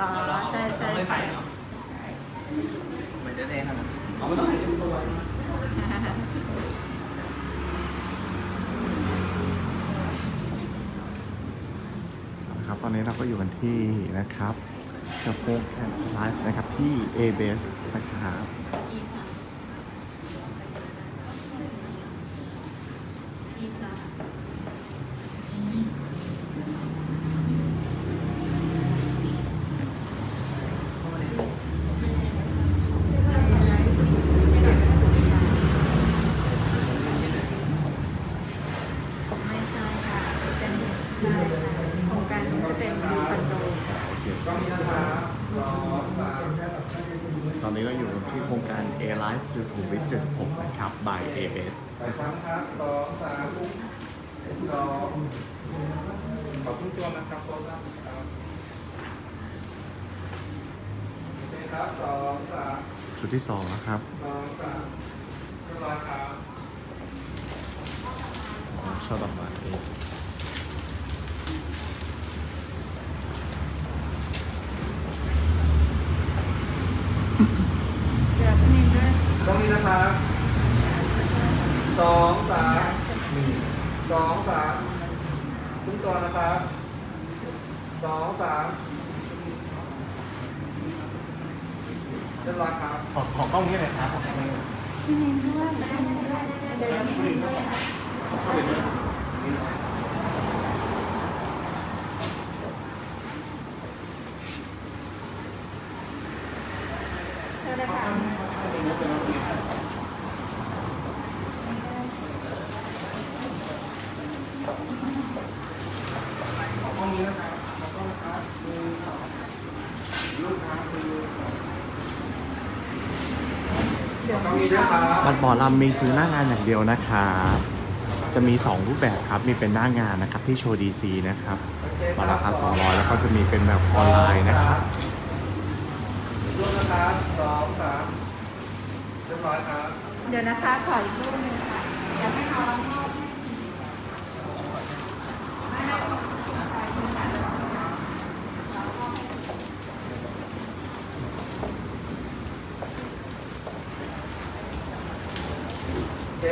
อ๋อใช่ใช่ไม่ใส่ใช่เนาะเหมือนจะเท่นาดนั้นเอาไม่ต้องให้ดูตัวนะครับตอนนี้เราก็อยู่กันที่นะครับกับโปรแกรมไลฟ์นะครับที่ a b s นะครับ ไม่ใช่ค่ะ เป็นใช่ค่ะโครงการนี้จะเป็นคอนโดก็มีนะครับสองสามตอนนี้เราอยู่ที่โครงการ A Life สุขุมวิท76 นะครับ by a b s ไปครั้งครับสองสามสองขอบคุณตัวนะครับตัวครับโอเคครับสองสามจุดที่2นะครับสองสามเรียบร้อยครับช่อดอกไม้ เดี๋ยวพี่นินด้วย ตรงนี้นะ ครับสองสามสองสามขึ้นตัวนะครับสองสามเรียบร้อยครับขอขอกล้องนี้เลยครับพี่นินด้วยพี่นินด้วยเดี๋ยวพี่นินด้วยค่ะเชิญเลยค่ะ ขอบคุณนี้นะครับขอบคุณนะครับหนึ่งสองรูปครับคือตรงนี้ด้วยครับ บัตร หมอลำมีซื้อหน้างานอย่างเดียวนะครับจะมี 2 รูปแบบครับ มีเป็นหน้างานนะครับที่โชว์ดีซีนะครับบัตรราคา 200 แล้วก็จะมีเป็นแบบออนไลน์นะครับรูปนะครับสองสามเรียบร้อยครับ เดี๋ยวนะคะ ขออีกรูปหนึ่งค่ะอยากให้เขาลอง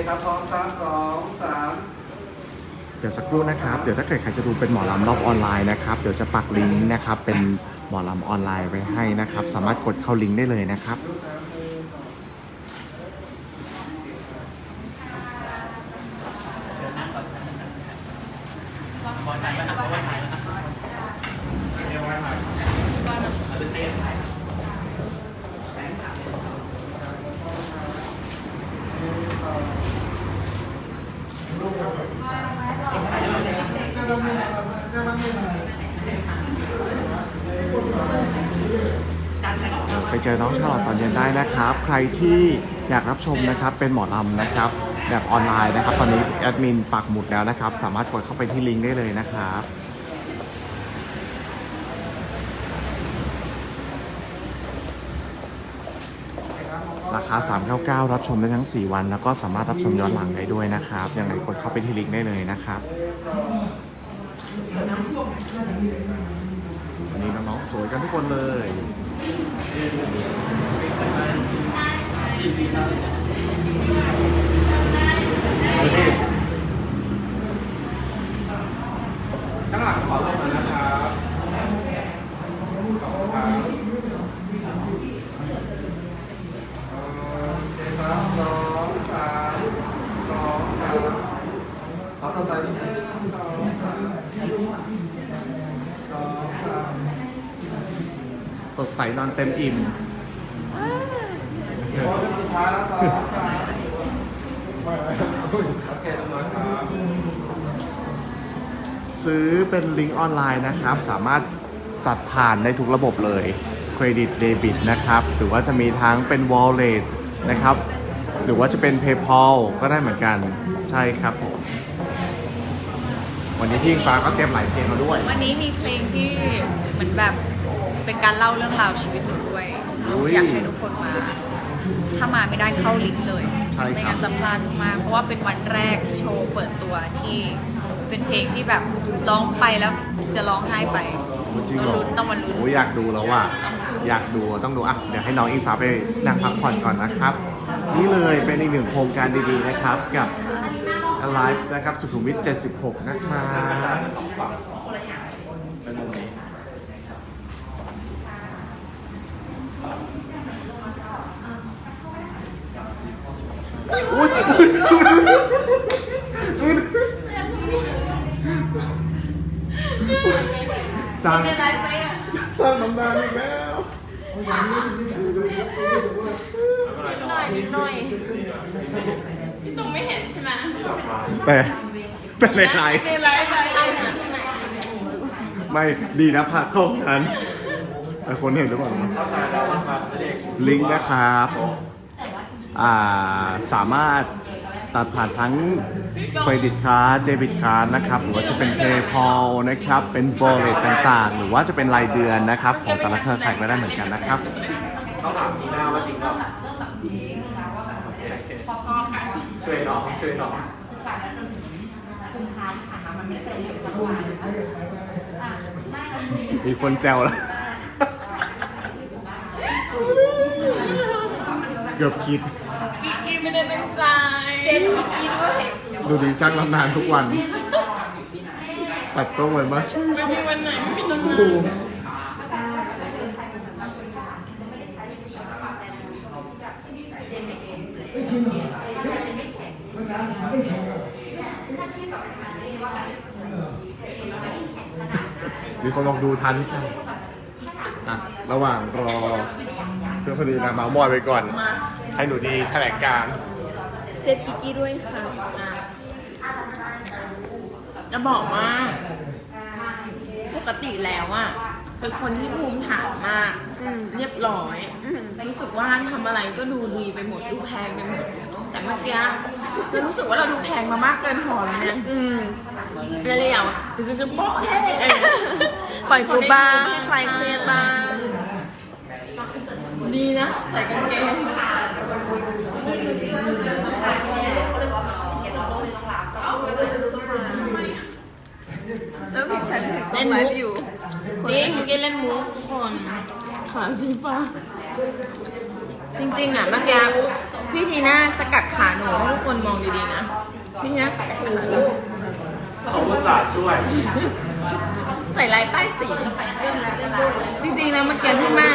ครับพร้อมสามสองสามเดี๋ยวสักครู่นะครับ เดี๋ยวถ้าเกิดใครจะดูเป็นหมอลำรอบออนไลน์นะครับ เดี๋ยวจะปักลิงก์นะครับ เป็นหมอลำออนไลน์ไว้ให้นะครับ สามารถกดเข้าลิงก์ได้เลยนะครับ รูปครับหนึ่งสอง ไปเจอ น้องชาลอตตอนเย็นได้นะครับ ใครที่อยากรับชมนะครับเป็นหมอลำนะครับแบบออนไลน์นะครับ ตอนนี้แอดมินปักหมุดแล้วนะครับ สามารถกดเข้าไปที่ลิงก์ได้เลยนะครับราคา 399 รับชมได้ทั้ง 4 วัน แล้วก็สามารถรับชมย้อนหลังได้ด้วยนะครับยังไงกดเข้าไปที่ลิงก์ได้เลยนะครับวันนี้น้องๆสวยกันทุกคนเลย ข้างหลังขอลงหน่อยนะครับขอบคุณครับโอเคครับสองสามสองสามขอสดใสนิดนึงสองสามสองสาม สดใสนอนเต็มอิ่มโอ้ยสุดท้ายแล้วสองสามโอเคเรียบร้อยครับซื้อเป็นลิงก์ออนไลน์นะครับ สามารถตัดผ่านได้ทุกระบบเลยเครดิตเดบิตนะครับ หรือว่าจะมีทั้งเป็น Wallet นะครับ หรือว่าจะเป็น PayPal ก็ได้เหมือนกันใช่ครับผมวันนี้พี่อิงฟ้าก็เตรียมหลายเพลงมาด้วย วันนี้มีเพลงที่เหมือนแบบ เป็นการเล่าเรื่องราวชีวิตหนูด้วย อุ๊ยอยากให้ทุกคนมา ถ้ามาไม่ได้เข้าลิงก์เลย ใช่ครับ ไม่งั้นจะพลาดมาก เพราะว่าเป็นวันแรกโชว์เปิดตัวที่เป็นเพลงที่แบบร้องไปแล้วจะร้องไห้ไปจริงเหรอต้องมาลุ้นโอ้ยอยากดูแล้วว่ะอยากดูต้องดูอะเดี๋ยวให้น้องอิงฟ้าไปนั่งพักผ่อนก่อนนะครับ นี่เลยเป็นอีกหนึ่งโครงการดีๆนะครับกับ Alive นะครับสุขุมวิท76 นะครับ เป็นมุมนี้ อุ๊ยสร้างสร้างตำนานอีกแล้วหน่อยนิดหน่อยพี่ตุ้มไม่เห็นใช่ไหมแต่แต่ในไลฟ์ในไลฟ์ไปไม่ดีนะพักเข้านั้นแต่คนเห็นหรือเปล่าลิงก์นะครับ สามารถตัดผ่านทั้งเครดิตการ์ดเดบิตการ์ดนะครับ หรือว่าจะเป็น PayPal นะครับ เป็นโบเลตต่างๆ หรือว่าจะเป็นรายเดือนนะครับ ของแต่ละเครือข่ายก็ได้เหมือนกันนะครับเขาถามทีหน้าว่าจริงเปล่าช่วยน้องช่วยน้องมีคนแซวแล้วเกือบคิดกิกกี้ ไม่ได้ตั้งใจเจนกิกกี้ด้วยดูดีสร้างตำนานทุกวัน ตัดกล้องไว้บ้างไม่มีวันไหนไม่มีตำนานมีคนบอกดูทันค่ะอะระหว่างรอเพื่อนพอดีนะเมาส์มอยไปก่อน ให้หนูดีแถลงการณ์เซฟกิกกี้ด้วยค่ะจะบอกว่าปกติแล้วอะเป็นคนที่ภูมิฐานมากอืมเรียบร้อยอืมรู้สึกว่าทำอะไรก็ดูดีไปหมดดูแพงไปหมด แต่เมื่อกี้เรารู้สึกว่าเราดูแพงมามากเกินพอแล้วนะอืมเลยเลยอะถึงจะโป๊ะเอ๊ะปล่อยกูบ้างให้ใครเครียดบ้างดีนะ ใส่กางเกง แล้ว พี่ฉันถึงต้องไลฟ์อยู่นี่เมื่อกี้เล่นมุกทุกคนขาสีฟ้าจริงๆอะเมื่อกี้พี่ทีน่าสกัดขาหนูให้ทุกคนมองดีๆนะ พี่ทีน่าสกัดขาหนูเขาอุตส่าห์ช่วย ใส่ลายป้ายสีจริงๆแล้วเมื่อกี้พี่มา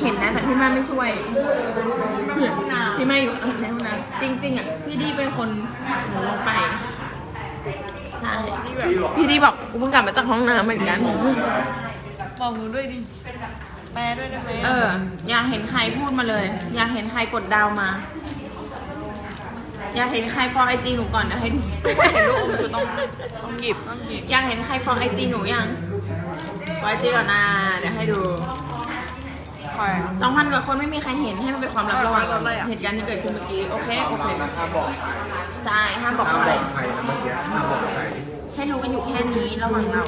เห็นนะแต่พี่มาไม่ช่วย พี่มาอยู่ในห้องน้ำจริงๆอะพี่ดีเป็นคนผลักหนูลงไป ใช่พี่ดีบอกกูเพิ่งกลับมาจากห้องน้ำเหมือนกัน บอกหนูด้วยดิ แปลด้วยได้ไหมเออ อยากเห็นใครพูดมาเลย อยากเห็นใครกดดาวมา อยากเห็นใครฟอไอจีหนูก่อนเดี๋ยวให้ดูเห็นลูกอมอยู่ต้องต้องหยิบต้องหยิบ อยากเห็นใครฟอไอจีหนูยังฟอไอจีก่อนนะเดี๋ยวให้ดูคอย สองพันกว่าคนไม่มีใครเห็นให้มันเป็นความลับระหว่างเราเลยอะเหตุการณ์ที่เกิดขึ้นเมื่อกี้โอเคโอเคห้ามบอกใครใช่ห้ามบอกห้ามใครบอกใครนะเมื่อกี้ห้ามบอกใครให้รู้กันอยู่แค่นี้ระหว่างเรา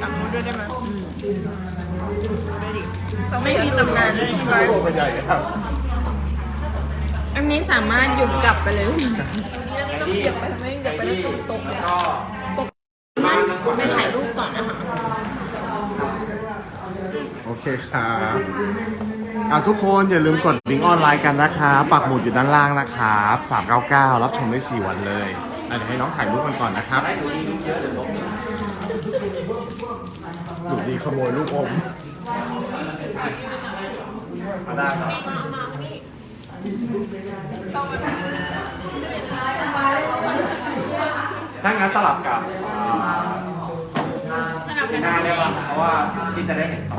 จับหนูด้วยได้ไหมได้ดิไม่มีตำนานโตไปใหญ่ครับอันนี้สามารถหยุดกลับไปเลยไอ้นี่ไอ้นี่แล้วก็บ้านนั่งก่อนไปถ่ายรูปก่อนนะคะ โอเคครับ อะทุกคนอย่าลืมกดลิงก์ออนไลน์กันนะครับ ปักหมุดอยู่ด้านล่างนะครับ399 รับชมได้ 4 วันเลยอะเดี๋ยวให้น้องถ่ายรูปกันก่อนนะครับให้ดูนี่เชื้อหรือลบดูดีขโมยลูกอมมาได้ครับถ้างั้นสลับกับอ่าสนับสหนุน้านได้ป่ะเพราะว่าที่จะได้เห็นเขา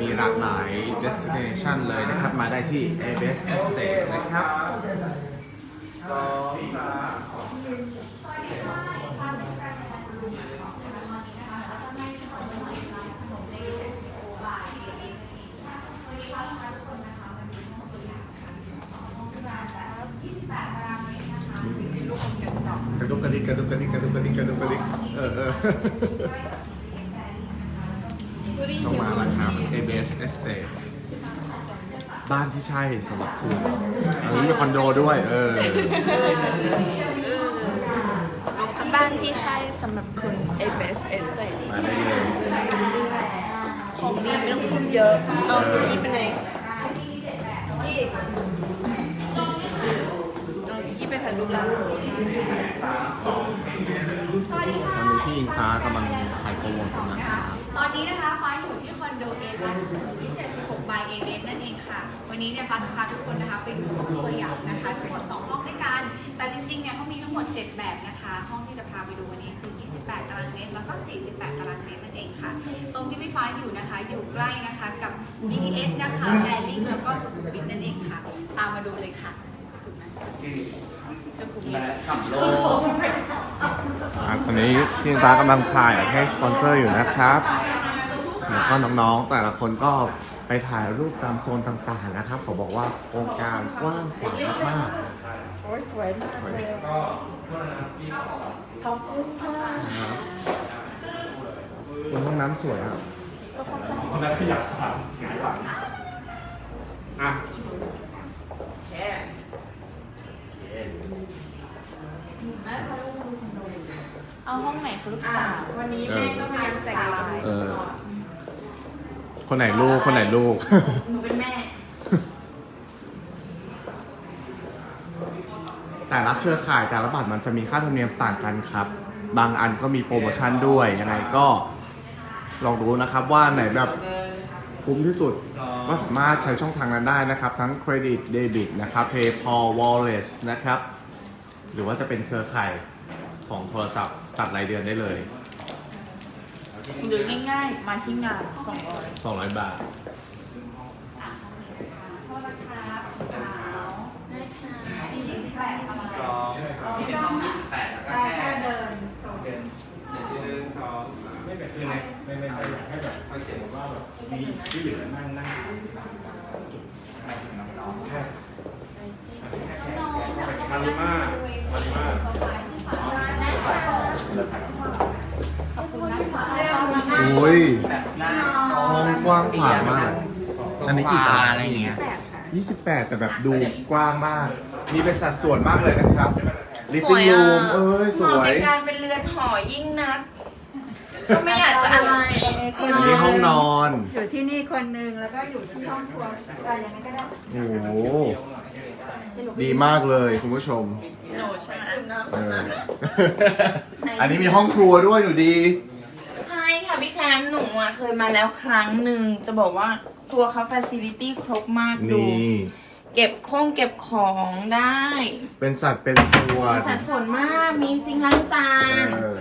มีหลากหลาย destination เลยนะครับ มาได้ที่ ABS Estate นะครับกระดุกกระดิกกระดุกกระดิกกระดุกกระดิกกระดุกกระดิกเออเออ Estate บ้านที่ใช่สำหรับคุณอันนี้มีคอนโดด้วย เออ บ้านที่ใช่สำหรับคุณ f s s เลยมาได้เลย ของดีไม่ต้องพูดเยอะ เอาคุณยี่ไปไหนยี่เอายี่ไปถ่ายรูปแล้วตอนนี้พี่อิงฟ้ากำลังถ่ายโปรโมทอยู่นะครับ ตอนนี้นะคะฟ้าอยู่ที่คอนโดเอลันสุขุมวิท76 by a เนั่นเองค่ะ วันนี้เนี่ยฟ้าจะพาทุกคนนะคะไปดูห้องตัวอย่างนะคะทั้งหมด2ห้องด้วยกัน แต่จริงๆเนี่ยเขามีทั้งหมด 7 แบบนะคะ ห้องที่จะพาไปดูวันนี้คือ 28 ตารางเมตรแล้วก็ 48 ตารางเมตรนั่นเองค่ะ ตรงที่พี่ฟ้าอยู่นะคะ อยู่ใกล้นะคะกับ BTS นะคะแบริ่งแล้วก็สุขุมวิทนั่นเองค่ะ ตามมาดูเลยค่ะถูกไหมสุขุมวิทครับตอนนี้พี่อิงฟ้ากำลังถ่ายให้สปอนเซอร์อยู่นะครับ แล้วก็น้องๆ แต่ละคนก็ไปถ่ายรูปตามโซนต่างๆนะครับเขาบอกว่าโครงการกว้างขวางมากโอ้ยสวยมากเลยก็โทษนะครับพี่ขอขอบคุณค่ะๆนะครับนห้องน้ำสวยอะคนนั้นขยับขาหงายหลังอะเอาห้องไหนคะลูกสาววันนี้แม่ก็พยาแจกลายเออ คนไหนลูก คนไหนลูก หนูเป็นแม่ แต่ละเครือข่ายแต่ละบัตรมันจะมีค่าธรรมเนียมต่างกันครับ บางอันก็มีโปรโมชั่นด้วย ยังไงก็ ลองดูนะครับว่าไหนแบบคุ้มที่สุด ก็สามารถใช้ช่องทางนั้นได้นะครับ ทั้งเครดิตเดบิตนะครับ PayPal Wallet นะครับ หรือว่าจะเป็นเครือข่ายของโทรศัพท์ตัดรายเดือนได้เลย หรือง่ายๆ มาที่งานสองร้อย200บาทโทษนะคะสาวได้ค่ะที่ยี่สิบแปดตารางสองที่เป็นห้องยี่สิบแปดแล้วก็แค่เดินชมหนึ่งสองสามไม่แบบคือในในในใจอยากให้แบบมาเขียนว่าแบบมีที่เหลือนั่งนั่งจุดไปถึงน้องๆแค่มาริมามาริมา ขอบคุณนะคะ อุ้ยห้องกว้างขวางมาก อันนี้กี่ตารางอะไรอย่างเงี้ย แปดค่ะ 28 แต่แบบดูกว้างมากมีเป็นสัดส่วนมากเลยนะครับส living วยอะ room เอ้ย สเหวมาะยในการเป็นเรือนหอยิ่งนัก ก็ไม่อยากจะอะไรอันนี้ห้องนอน อยู่ที่นี่คนหนึ่งแล้วก็อยู่ที่ห้องครัวอะไรอย่างนั้นก็ได้โอ้โห ดีมากเลยคุณผู้ชม หนูใช่ไหมเออ อันนี้มีห้องครัวด้วยหนูดี ใช่ค่ะพี่แชมป์ หนูอะเคยมาแล้วครั้งหนึ่งจะบอกว่าตัวเขาฟ a ซิลิตี้ครบมากดู นี่ เก็บโค้งเก็บของได้เป็นสัตว์เป็นส่วนมีสัดส่วนมากมีซิงค์ล้างจาน เออ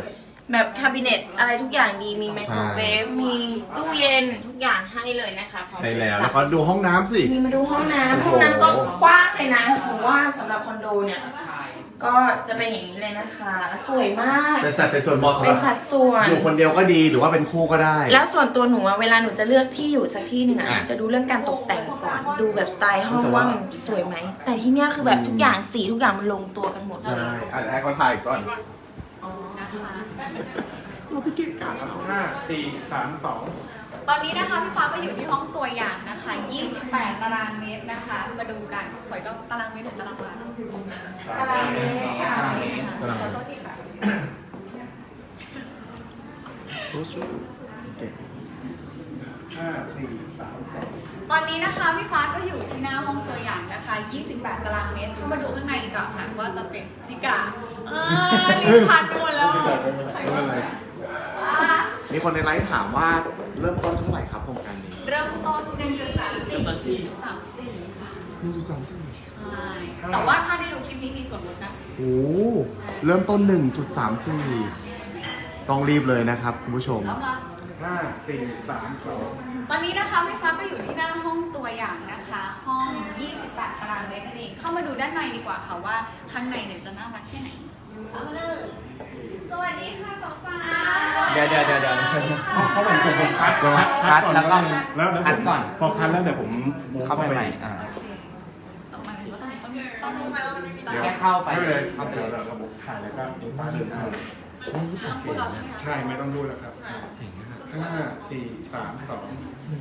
แบบคาบิเนตอะไรทุกอย่างดีมีไมโครเวฟใช่มีตู้เย็นทุกอย่างให้เลยนะคะพร้อมใช่แล้วเสร็จสับแล้วก็ดูห้องน้ำสิ มีมาดูห้องน้ำโอ้โหห้องน้ำก็กว้างเลยนะผมว่าสำหรับคอนโดเนี่ย ก็จะเป็นอย่างนี้เลยนะคะ สวยมาก เป็นสัตว์เป็นส่วนเหมาะสำหเป็รันบสัดส่วน อยู่คนเดียวก็ดีหรือว่าเป็นคู่ก็ได้ แล้วส่วนตัวหนูอะเวลาหนูจะเลือกที่อยู่สักที่หนึ่งอะอะหนูจะดูเรื่องการตกแต่งก่อน ดูแบบสไตล์ห้องแต่ว่า ว่ามันสวยไหม แต่ที่เนี้ยคือแบบทุกอย่างสีทุกอย่างมันลงตัวกันหมดเลใช่ยอะให้เขาถ่ายก่อนนะคะเราไปเก็บกันห้าสี่สามสอง ตอนนี้นะคะพี่ฟ้าก็อยู่ที่ห้องตัวอย่างนะคะ 28 ตารางเมตรนะคะ มาดูกันขอยก็ตารางเมตรหรือตารางวาตารางเมตรตารางเมตรค่ะขอโทษทีค่ะสู้ๆเก็บห้าสี่สามสองตอนนี้นะคะพี่ฟ้าก็อยู่ที่หน้าห้องตัวอย่างนะคะ 28 ตารางเมตร เข้ามาดูข้างในดีกว่าค่ะว่าจะเป็นนิกาอ่าลิ้นพันหมดแล้ว มีคนในไลฟ์ถามว่าเริ่มต้นเท่าไหร่ครับโครงการนี้เริ่มต้น1 3 4 3 4ค่ะหนึ่งจุดสามสี่ใช่แต่ว่าถ้าได้ดูคลิปนี้มีส่วนลดนะโอ้โหเริ่มต้น1.34ต้องรีบเลยนะครับคุณผู้ชมแล้วมาห้าสี่สามสองตอนนี้นะคะพี่ฟ้าก็อยู่ที่หน้าห้องตัวอย่างนะคะ ห้อง 28 ตารางเมตรนั่นเองเข้ามาดูด้านในดีกว่าค่ะว่าข้างในเนี่ยจะน่ารักแค่ไหนเอามาเลย สวัสดีค่ะสาวๆเดี๋ยวเดี๋ยวเดี๋ยวเดี๋ยว เขาบอกผมผมคัดคัดแล้วก็แล้วเดี๋ยวผมคัดก่อน พอคัดแล้วเดี๋ยวผมเข้าไปใหม่อ่าต่อมาถึงก็ต้องต้ต้องรู้ไหมว่ามันไม่มีแค่เข้าไปเลยครับเดี๋ยวเราระบบถ่ายแล้วก็เดี๋ยวตาเดินเข้าต้องพูดเราใช่ไหมคะใช่ไม่ต้องดูแล้วครับห้าสี่สามสอง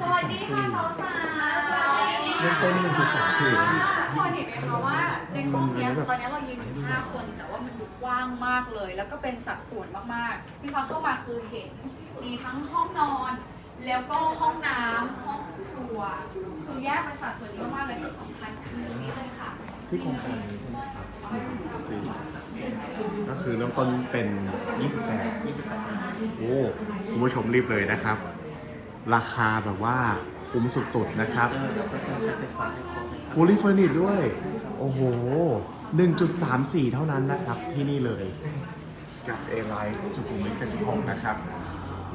สวัสดีค่ะสาวสาวเริ่มต้นนี่มันคือสองคือทุกคนเห็นไหมคะว่าในห้องเนี้ยตอนนี้เรายืนอยู่ห้าคนแต่ว่ามันดู กว้างมากเลย แล้วก็เป็นสัดส่วนมากๆพี่ฟ้าเข้ามาคือเห็น มีทั้งห้องนอน แล้วก็ห้องน้ำห้องครัวคือแยกเป็นสัดส่วนดีมากๆเลยที่สำคัญคือนี้เลยค่ะที่โครงการนี้ใช่ไหมครับก็คือเริ่มต้นเป็น 28โอ้คุณผู้ชมรีบเลยนะครับ ราคาแบบว่าคุ้มสุดๆนะครับฟูลี่เฟอร์นิชด้วย โอ้โห 1.34 เท่านั้นนะครับ ที่นี่เลยกับเอไลน์สุขุมวิท76 นะครับ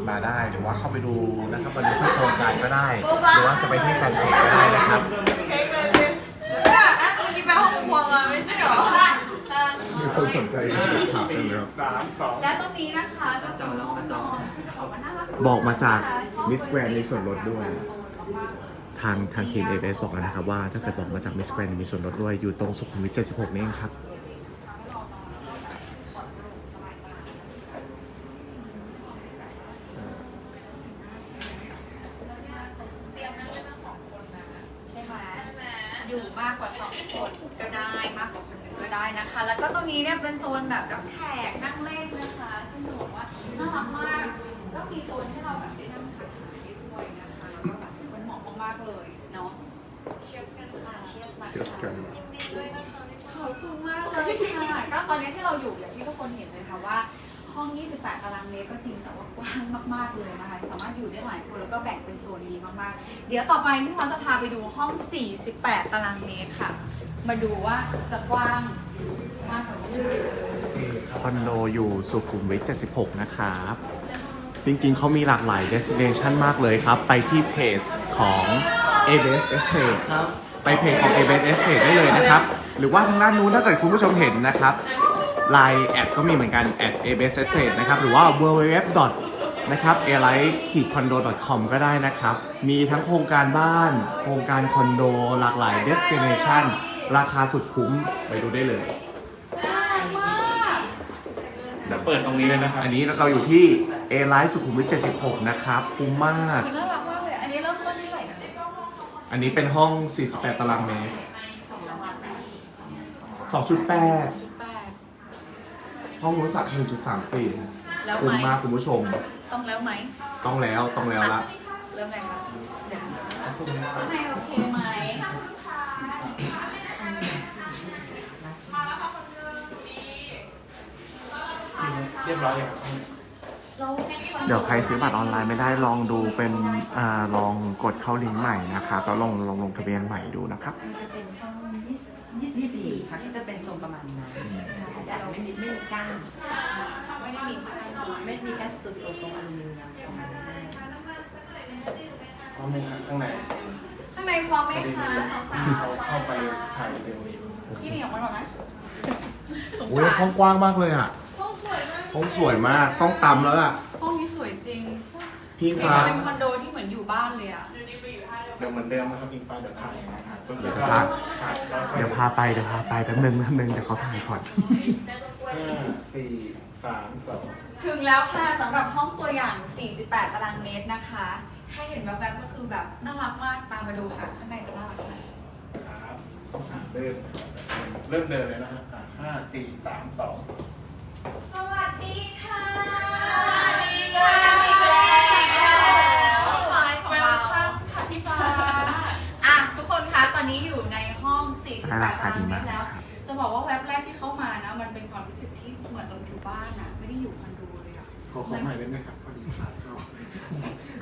มาได้หรือว่าเข้าไปดูนะครับมาดูที่โครงการก็ได้ หรือว่าจะไปที่แฟนเพจก็ได้นะครับมีคนสนใจถามกันเลยครับสามสองและตรงนี้นะคะก็จะมีห้องนอนซึ่งเขาว่าน่ารักบอกมาจากชอบ Miss Grand มีส่วนลดด้วย ทางทางทีมเอเบอกแล้วนะครับว่าถ้าเกิดบอกมาจากมิสแกรนมีส่วนลดด้วยอยู่ตรงสุขุมวิท76 นี่เองครับใช่ไหมอยู่มากกว่าสองคนก็ได้มากกว่าคนหนึ่งก็ได้นะคะ แล้วก็ตรงนี้เนี่ยเป็นโซนแบบรับแขกนั่งเล่นนะคะ ซึ่งจะบอกว่าน่ารักมากก็มีโซนให้เราแบบ เชียร์กันค่ะเชียร์กัน Cheers กันขอบคุณมากเลยค่ะก็ตอนนี้ที่เราอยู่อย่างที่ทุกคนเห็นเลยค่ะว่า ห้อง 28 ตารางเมตรก็จริงแต่ว่ากว้างมาก ๆ เลยนะคะ สามารถอยู่ได้หลายคนแล้วก็แบ่งเป็นโซนดีมากๆ เดี๋ยวต่อไปพี่พรจะพาไปดูห้อง 48 ตารางเมตรค่ะ มาดูว่าจะกว้างมากกว่านี้คอนโดอยู่สุขุมวิท 76 นะครับ จริงๆ เขามีหลากหลาย destination มากเลยครับ ไปที่เพจของ a b s Estate ไปเพจของ a b s Estate ได้เลยนะครับ หรือว่าทางด้านนู้นถ้าเกิดคุณผู้ชมเห็นนะครับ Line แอดก็มีเหมือนกัน at a b s Estate นะครับ หรือว่า www. นะครับ a l i t e condo com ก็ได้นะครับ มีทั้งโครงการบ้าน โครงการคอนโดหลากหลาย destination ราคาสุดคุ้มไปดูได้เลยน่ารักมากเดี๋ยวเปิดตรงนี้เลยนะครับ อันนี้เราอยู่ที่ A Line สุขุมวิท76 นะครับ คุ้มมากคือน่ารักมาก อันนี้เป็นห้อง 48 ตารางเมตร 2.8 แปดห้องรู้สักแล้ว1.34ไหมคุ้มมากคุณผู้ชม ต้องแล้วไหมต้องแล้วต้องแล้วละ เริ่มเลยค่ะเดี๋ยวให้โอเคไหมเรียบร้อยเลยครับ เดี๋ยวใครซื้อบัตรออนไลน์ไม่ได้ลองดูเป็นอ่าลองกดเข้าลิงก์ใหม่นะครับแล้วลองลองลงทะเบียนใหม่ดูนะครับมันจะเป็นห้องยี่สิบสี่ค่ะที่จะเป็นทรงประมาณนั้นค่ะแต่เราไม่มีไม่มีก้านไม่ได้มีไหนไม่มีก้านสตูดิโอตรงอลูมิเนียมตรงนั้นพร้อมไหมครับข้างในข้างในพร้อมไหมคะสาวเขาๆเข้าไปถ่ายเร็วพี่หนีออกมาหน่อยนะโอ้ยห้องกว้างมากเลยอะ ห้องสวยมากห้องสวยมากต้องตำแล้วล่ะ ห้องนี้สวยจริงพี่เห็นฟ้า เป็นคอนโดที่เหมือนอยู่บ้านเลยอะ เดี๋ยวเหมือนเดิมนะครับอิงฟ้าเดี๋ยวถ่ายนะครับเดี๋ยวจะพักถ่ายแล้วค่อยเดี๋ยวพาไปเดี๋ยวพาไปแป๊บนึงแป๊บนึงเดี๋ยวเขาถ่ายก่อน ห้าสี่สามสองถึงแล้วค่ะสำหรับห้องตัวอย่าง 48 ตารางเมตรนะคะ ถ้าเห็นแบบแบบก็คือแบบน่ารักมาก ตามมาดูค่ะ ข้างในจะน่ารักขนาดไหนครับอะเริ่มเริ่มเดินเลยนะฮะอะห้าสี่สามสองสวัส ดีค่ะสวัสดีค่ะอีกแล้วไฟของเราค่ะพี่ฟ้าอะทุกคนคะตอนนี้อยู่ในห้อง 48ตารางเมตรแล้ว จะบอกว่าแว็บแรกที่เข้ามานะ มันเป็นความรู้สึกที่เหมือนเราอยู่บ้านนะไม่ได้อยู่คอนโดเลยอะขอขอใหม่ได้ไหมครับพอดีขาดเข้า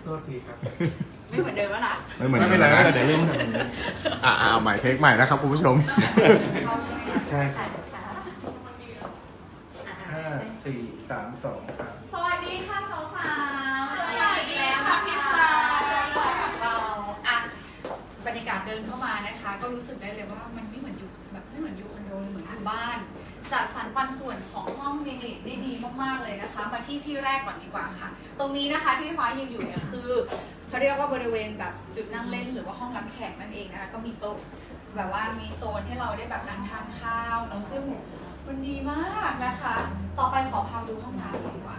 โทษทีครับ ไม่เหมือนเดิมแล้วนะไม่เหมือนไม่เป็นไรกัไม่นเป็นไรนะเดี๋ยวเล่นกันอ่าเอาใหม่เทคใหม่นะครับคุณผู้ชม เข้าใช่ไหมคะใช่ครับห้า สี่สามสองครับสวัสดีค่ะสาวสาวสวัสดีค่ะพี่ฟ้าของเราอะบรรยากาศเดินเข้ามานะคะ ก็รู้สึกได้เลยว่ามันไม่เหมือนอยู่แบบไม่เหมือนอยู่คอนโดเลยเหมือนอยู่บ้าน จัดสรรปันส่วนของห้องเรียนได้ดีมากๆเลยนะคะ มาที่ที่แรกก่อนดีกว่าค่ะ ตรงนี้นะคะที่ฟ้ายืนอยู่เนี่ยคือเขาเรียกว่าบริเวณแบบจุดนั่งเล่นหรือว่าห้องรับแขกนั่นเองนะคะ ก็มีโต๊ะแบบว่ามีโซนให้เราได้แบบนั่งทานข้าวเนอะซึ่ง มันดีมากนะคะ ต่อไปขอพาดูห้องน้ำดีกว่า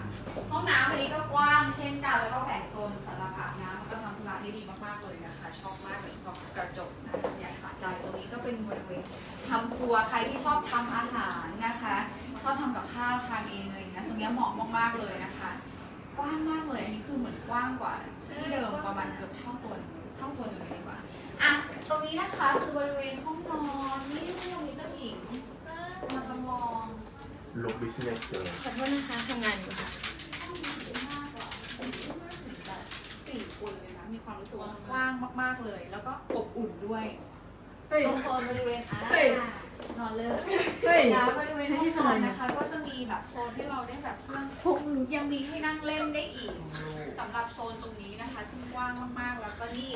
ห้องน้ำอันนี้ก็กว้างเช่นกัน แล้วก็แบ่งโซนสำหรับอาบน้ำแล้วก็ทำธุระได้ดีมากๆเลยนะคะ ชอบมากโดยเฉพาะกระจกนะใหญ่สะใจตรงนี้ก็เป็นบริเวณทำครัวใครที่ชอบทำอาหารนะคะ ชอบทำกับข้าวทานเองเลยนะตรงนี้เหมาะมากๆเลยนะคะ กว้างมากเลยอันนี้คือเหมือนกว้างกว่าที่เดิมประมาณเกือบเท่าตัวเท่าตัวหนึ่งเลยดีกว่าอะตรงนี้นะคะคือบริเวณห้องนอนนี่ตรงนี้เจ้าหญิง มาจำลองลุกบิสเนสเลยขอโทษนะคะทำงานอยู่ค่ะห้องนี้ดีมากอะผมคิดว่าถึงแบบสี่คนเลยนะมีความรู้สึกว่ากว้างมากๆเลย แล้วก็อบอุ่นด้วยตรงโซนบริเวณอะนอนเลยแล้วบริเวณห้องนอนนะคะ ก็จะมีแบบโซนที่เราได้แบบเครื่องยังมีให้นั่งเล่นได้อีกสำหรับโซนตรงนี้นะคะ ซึ่งกว้างมากๆแล้วก็นี่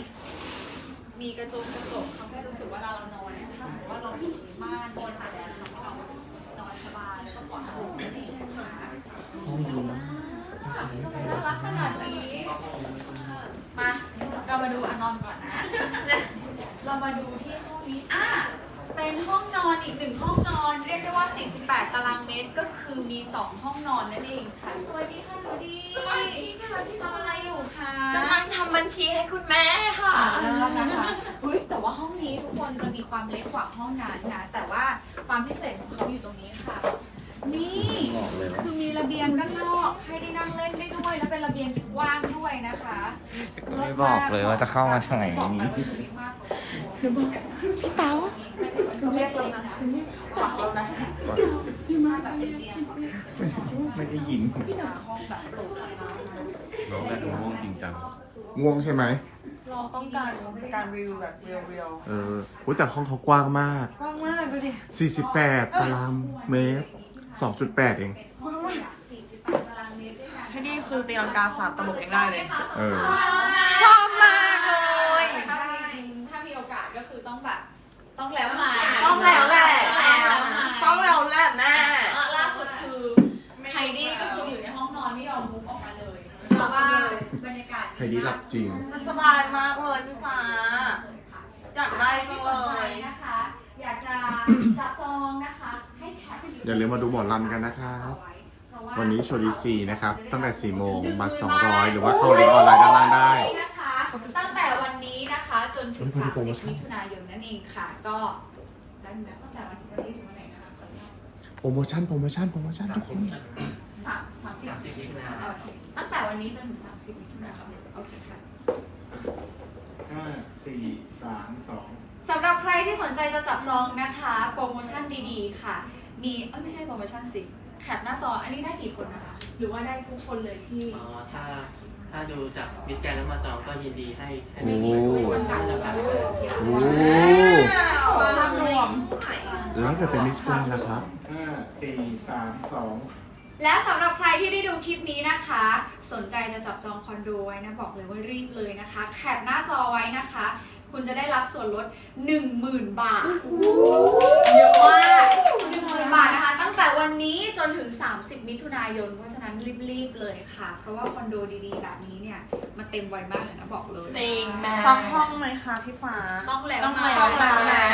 มีกระจกกระจกเขาแค่รู้สึกว่าเราเรานอนเนี่ยถ้าสมมติว่าเรามีม่านบนตาแดดทำให้เรานอนสบายแล้วก็ปลอดโปร่งไม่ใช่ไหมห้องดีมากทำไมน่ารักขนาดนี้ มา เรามาดูอันนอนก่อนนะ เรามาดูที่ห้องนี้อะ เป็นห้องนอนอีกหนึ่งห้องนอน เรียกได้ว่า 48 ตารางเมตรก็คือมี 2 ห้องนอนนั่นเองค่ะ สวัสดีค่ะหนูดีสวัสดีค่ะพี่ทำอะไรอยู่คะกำลังทำบัญชีให้คุณแม่ค่ะอ่าเริ่มนะคะอุ๊ยแต่ว่าห้องนี้ทุกคนจะมีความเล็กกว่าห้องนั้นนะ แต่ว่าความพิเศษของเขาอยู่ตรงนี้ค่ะ นี่คือมีระเบียงด้านนอกให้ได้นั่งเล่นได้ด้วย แล้วเป็นระเบียงที่กว้างด้วยนะคะไม่บอกเลยว่าจะเข้ามาทางไหนบอกนี้เลยว่าเล็กมากเลยคือบอกพี่เต๋า เรียกเลยนะฝากเรานะที่มาแบบเป็นเตียงของเด็กไม่ได้ยินห้องแบบโปร่งใสมากน้องแม่ดูง่วงจริงจังง่วงใช่ไหมเราต้องการการรีวิวแบบเรียวเอออุ๊ยแต่ห้องเขากว้างมากๆกว้างมากดูดิ 48 ตารางเมตร 2.8 เองเป็นห้องตัวอย่าง48ตารางเมตรด้วยกันให้นี่คือตีลังกาสามตลกเองได้เลย เออ ชอบมากเลย ถ้ามีถ้ามีโอกาสก็คือต้องแบบ ต้องแล้วมาต้องแล้วแหละ ต้องแล้วมาต้องแล้วแหละแม่ อะล่าสุดคือไฮดี้ก็คืออยู่ในห้องนอนไม่ยอมมุกออกมาเลยเพราะว่าบรรยากาศไฮดี้หลับจริง มันสบายมากเลยพี่ฟ้า อยากได้จังเลย นะคะ อยากจะจับจองนะคะ ให้แขกอย่าลืมมาดูหมอลำกันนะครับวันนี้โชว์ดีซีนะครับตั้งแต่4โมงบัตร200หรือว่าเข้าลิงก์ออนไลน์ด้านล่างได้ นะคะตั้งแต่วันนี้นะคะ จนถึงเฮ้ยพอดีโปรโมชั่น30 มิถุนายนนั่นเองค่ะ ก็ได้ไหมตั้งแต่วันที่ถึงวันไหนนะคะขออนุญาตโปรโมชั่นโปรโมชั่นโปรโมชั่นทุกคน สามสามสิบมิถุนายนโอเคตั้งแต่วันนี้จนถึงสามสิบมิถุนายนโอเคค่ะ ห้าสี่สามสองสำหรับใครที่สนใจจะจับจองนะคะ โปรโมชั่นดีๆ ค่ะ มีเอ้ยไม่ใช่โปรโมชั่นสิแคปหน้าจออันนี้ได้กี่คนนะคะ หรือว่าได้ทุกคนเลยที่ อ๋อถ้า ถ้าดูจากมิสแกนแล้วมาจองก็ยินดีให้ให้โอ้ไม่มีจำกัดนะคะโอ้ภาพรวมแล้วเกิดเป็นมิสแกรนด์ล่ะครับ ห้าสี่สามสองและสำหรับใครที่ได้ดูคลิปนี้นะคะ สนใจจะจับจองคอนโดไว้นะ บอกเลยว่ารีบเลยนะคะ แคปหน้าจอไว้นะคะ คุณจะได้รับส่วนลด 10,000 บาท เยอะมาก 10,000 บาทนะคะ ตั้งแต่วันนี้จนถึง 30 มิถุนายน เพราะฉะนั้นรีบๆเลยค่ะ เพราะว่าคอนโดดีๆ แบบนี้เนี่ยมาเต็มไวมากเลยนะบอกเลยจริงแม่สักห้องไหมคะพี่ฟ้า ต้องแล้วต้องมาแล้วต้องแล้วนะ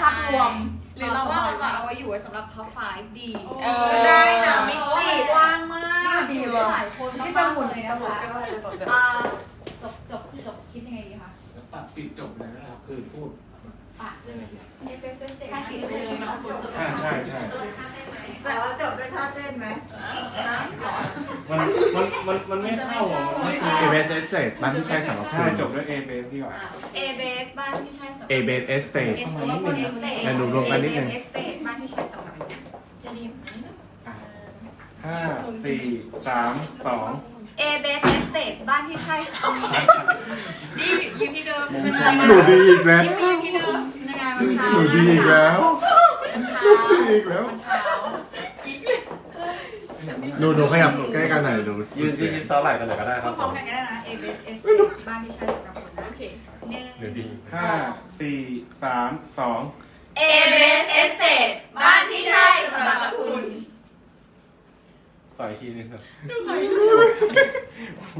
ภาพรวม หรือเราว่าเราจะเอาไว้อยู่ไว้สำหรับท็อป5ดีเออ ได้นะมิเพราะว่าติมันกว้างมากดีเลยหลายคนมากที่จะหมุนเลยตนะลกคะก็ได้ตลกก็ได้อ่าจบจบจบคิดยังไงดีคะ ตัดปิดจบเลยนะครับคือพูดอะยังไงดี ถ้าคิดไปเลยเนาะอ่าใช่ใช่แต่ว่าจบด้วยท่าเต้นไหมมันมันมันมันไม่เข้าอะมันไม่เข้า a b s Estate บ้านที่ใช้สำหรับใช่คุณจบด้วย A เบสดีกว่าเอเบสบ้านที่ใช่สำหรับ a b s Estate เอสเตทงั้นดูรวมกันนิดนึงเอสเตทบ้านที่ใช่สำหรับจะดีไหมห้าสี่สามสอง เอเบส เอสเตทบ้านที่ใช่สำหรับดีอยู่ที่เดิมหนูดีอีกแล้วอยู่ที่เดิมยังไงมันเช้าหนูดีอีกแล้วมันเช้าหนูดีอีกแล้วมันเช้าดูดูขยับใกล้กันหน่อยดูยืนยืนยืนซ้อนไหล่กันเลยก็ได้คพูรัดบพร้อมกันก็ได้นะเอเบสเอสเตทบ้านที่ใช่สำหรับคนนะโอเคหนึ่งเดี๋ยวดีห้าสี่สามสองเอเบสเอสเตทบ้านที่ใช่สำหรับคุณ ต่อยทีนึงครับ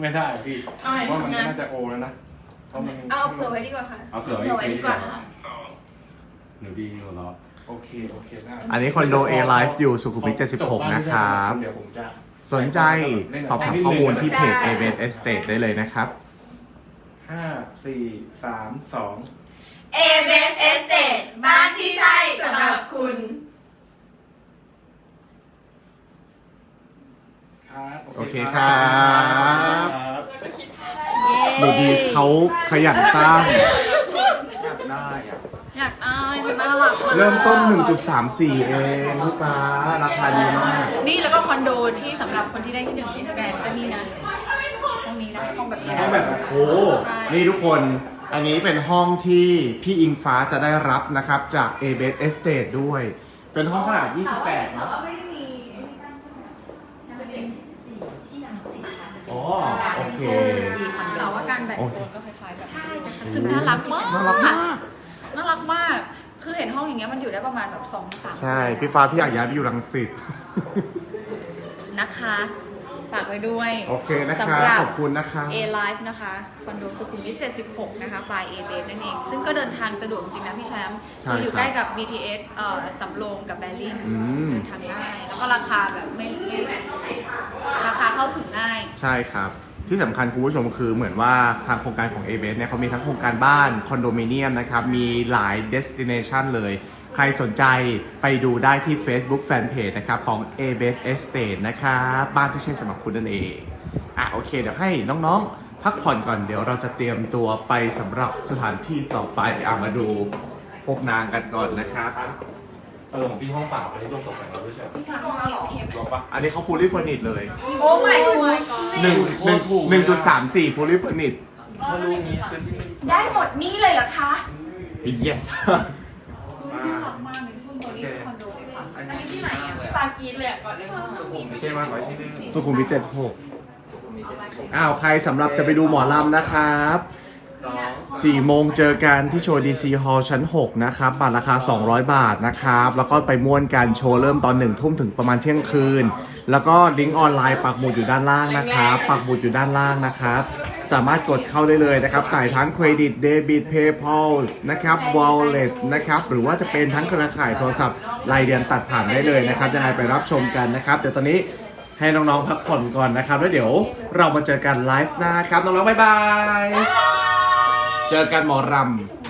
ไม่ได้พี่เอาใหม่ว่ามันทำงาน น่าจะโอแล้วนะเพราะมันเอาเผื่อไว้ดีกว่าค่ะ เอาเผื่อเผื่อไว้ดีกว่าค่ะหนูดีหัวเราะโอเค โอเคได้อันนี้คอนโด A Life อยู่สุขุมวิท 76 นะครับ เดี๋ยวผมจะ สนใจสอบถามข้อมูลที่เพจ a v e n Estate ได้เลยนะครับ ห้าสี่สามสองเอเบสเอสเตบ้านที่ใช่สำหรับคุณ ครับโอเคครับครับหนูดีเขาขยันสร้าง อยากได้อะอยากได้มันน่ารักมากเริ่มต้น 1.34 เองลูกค้าราคาดีมาก นี่แล้วก็คอนโดที่สำหรับคนที่ได้ที่หนึ่งมิสแกรนด์ก็นี่นะห้องนี้นะห้องแบบนี้นะ ห้องแบบโอ้นี่ทุกคน อันนี้เป็นห้องที่พี่อิงฟ้าจะได้รับนะครับ จาก a b e s Estate ด้วย เป็นห้องขนาด 28แต่นะว่าไม่ได้มี อ๋อ โอเค แต่ว่าการแบ่งโซนก็คล้ายๆแบบซึ่งน่ารักมากน่ารักมาก น่ารักมาก คือเห็นห้องอย่างเงี้ยมันอยู่ได้ประมาณแบบสองสามใช่คนเลยนะพี่ฟ้าพี่อยากย้ายไปอยู่รังสิตนะคะ ฝากไว้ด้วย โอเคนะคสำรับหรับ ขอบคุณนะคะ A Life นะคะคอนโดสุขุมวิท 76 นะคะปลาย A b a s นั่นเอง ซึ่งก็เดินทางสะดวกจริงนะพี่แชมป์ใช่คืออยู่ครับใกล้กับ BTS เอ่อสำโรงกับแบริ่งอืม เดินทางง่าย แล้วก็ราคาแบบไม่ไม่ราคาเข้าถึงง่าย ใช่ครับ ที่สำคัญคุณผู้ชมคือเหมือนว่าทางโครงการของ a b e s เนี่ยเขามีทั้งโครงการบ้านคอนโดมิเนียมนะครับมีหลาย destination เลย ใครสนใจไปดูได้ที่ Facebook Fanpage นะครับของ a b e s Estate นะครับบ้านที่ใช่สำหรับคุณนั่นเองอะโอเคเดี๋ยวให้น้องๆ พักผ่อนก่อนเดี๋ยวเราจะเตรียมตัวไปสำหรับสถานที่ต่อไปอะมาดูพวกนางกันก่อนนะครับ เออของพี่ห้องเปล่าอันนี้รวมตกแต่งเราด้วยใช่ไหมรวมปะอันนี้เขา fully furnished เลยโอ้ my god หนึ่งหนึ่งหนึ่งจุดสามสี่ fully furnished ถ้ารู้งี้ซื้อที่นี่ได้หมดนี่เลยเหรอคะ yes น่ารักมากเลยที่คุณตัวนี้คอนโดเลยค่ะอันนี้ที่ไหนอะฟากีดเลยอะก่อนเลยโอเคมาขอที่นี่สุขุมวิทเจ็ดหก อ้าว ใครสำหรับจะไปดูหมอลำนะครับ สอง4โมงเจอกันที่โชว์ DC Hall ชั้น 6 นะครับบัตรราคา 200 บาทนะครับ แล้วก็ไปม่วนกันโชว์เริ่มตอน1ทุ่มถึงประมาณเที่ยงคืน แล้วก็ลิงก์ออนไลน์ปักหมุดอยู่ด้านล่างนะครับ ปักหมุดอยู่ด้านล่างนะครับ สามารถกดเข้าได้เลยนะครับ จ่ายทั้งเครดิตเดบิตเพย์พอลนะครับ wallet นะครับ หรือว่าจะเป็นทั้งเครือข่ายโทรศัพท์รายเดือนตัดผ่านได้เลยนะครับยังไงไปรับชมกันนะครับเดี๋ยวตอนนี้ให้น้องๆพักผ่อนก่อนนะครับแล้วเดี๋ยวเรามาเจอกันไลฟ์หน้าครับน้องๆบ๊ายบาย เจอกันหมอรำ